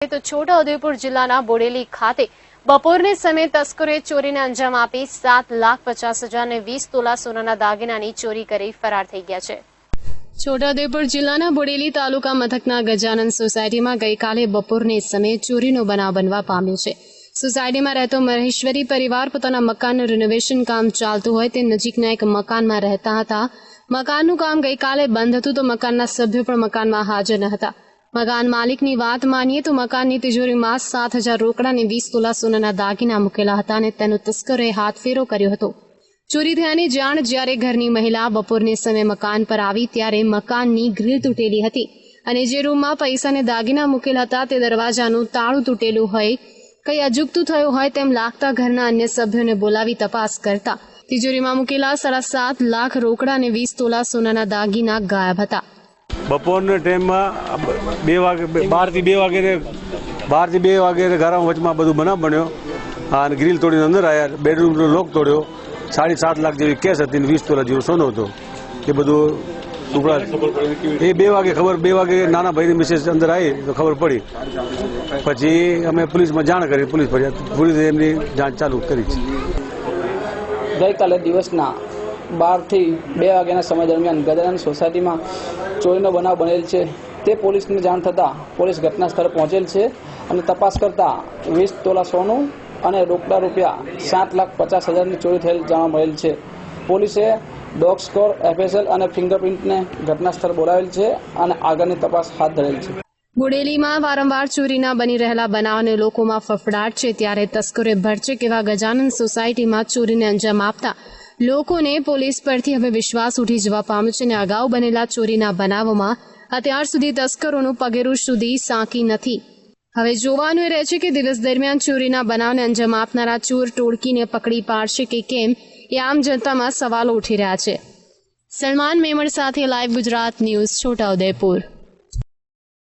તો છોટાઉદેપુર જિલ્લાના બોડેલી ખાતે બપોરને સમયે તસ્કરોએ ચોરીને અંજામ આપી સાત લાખ પચાસ હજાર વીસ તોલા સોનાના દાગીનાની ચોરી કરી ફરાર થઈ ગયા છે. છોટાઉદેપુર જિલ્લાના બોડેલી તાલુકા મથકના ગજાનંદ સોસાયટીમાં ગઈકાલે બપોરને સમયે ચોરીનો બનાવ બનવા પામ્યો છે. સોસાયટીમાં રહેતો મહેશ્વરી પરિવાર પોતાના મકાનનું રિનોવેશન કામ ચાલતું હોય તે નજીકના એક મકાનમાં રહેતા હતા. મકાનનું કામ ગઈકાલે બંધ હતું તો મકાનના સભ્યો પણ મકાનમાં હાજર ન હતા. મકાન માલિકની વાત માનીએ તો મકાનની તિજોરીમાં સાત હજાર રોકડા અને વીસ તોલા સોનાના દાગીના મૂકેલા હતા અને તેનો તસ્કરોએ હાથફેરો કર્યો હતો. ચોરી થયાની જાણ જ્યારે ઘરની મહિલા બપોરને સમયે મકાન પર આવી ત્યારે મકાનની ગ્રીલ તૂટેલી હતી અને જે રૂમમાં પૈસા અને દાગીના મૂકેલા હતા તે દરવાજાનું તાળું તૂટેલું હોય, કંઈ અજુગતું થયું હોય તેમ લાગતા ઘરના અન્ય સભ્યોને બોલાવી તપાસ કરતા. તિજોરીમાં મૂકેલા સાડા સાત લાખ રોકડા અને વીસ તોલા સોનાના દાગીના ગાયબ હતા. બપોરના ટાઈમમાં બે વાગે બારથી બે વાગે બારથી બે વાગે ઘરમાં વચમાં બધું બનાવ બન્યો. અને ગ્રીલ તોડીને અંદર આવ્યા બેડરૂમનો લોક તોડ્યો. સાડી સાત લાખ જેવી કેસ હતી ને વીસ તોલા જેવો સોનો હતો. એ બધું ટુકડા એ બે વાગે ખબર, બે વાગે નાના ભાઈની મિસેસ અંદર આવી તો ખબર પડી. પછી અમે પોલીસમાં જાણ કરી, પોલીસ પોલીસે એમની જાણ ચાલુ કરી છે. ગઈકાલે દિવસના બારથી બે વાગ્યાના સમય દરમિયાન ગજાનંદ સોસાયટીમાં ચોરીનો બનાવ બનેલ છે. તે પોલીસને જાણ થતાં પોલીસ ઘટના સ્થળે પહોંચેલ છે અને તપાસ કરતાં વીસ તોલા સોનું અને રોકડા રૂપિયા સાત લાખ પચાસ હજારની ચોરી થયેલ જાણવા મળેલ છે. પોલીસે ડોગ સ્કોર, એફએસએલ અને ફિંગરપ્રિન્ટને ઘટના સ્થળ બોલાવેલ છે અને આગળની તપાસ હાથ ધરેલ છે. બોડેલીમાં વારંવાર ચોરીના બની રહેલા બનાવને લોકોમાં ફફડાટ છે. ત્યારે તસ્કરે ભરચક એવા ગજાનંદ સોસાયટીમાં ચોરીને અંજામ આપતા લોકોને પોલીસ પરથી હવે વિશ્વાસ ઉઠી જવા પામ્યો છે અને અગાઉ બનેલા ચોરીના બનાવોમાં અત્યાર સુધી તસ્કરોનું પગેરું સુધી સાંકી નથી. હવે જોવાનું એ રહે છે કે દિવસ દરમિયાન ચોરીના બનાવને અંજામ આપનારા ચોર ટોળકીને પકડી પાડશે કે કેમ એ આમ જનતામાં સવાલો ઉઠી રહ્યા છે. સલમાન મેમણ સાથે લાઈવ ગુજરાત ન્યૂઝ છોટાઉદેપુર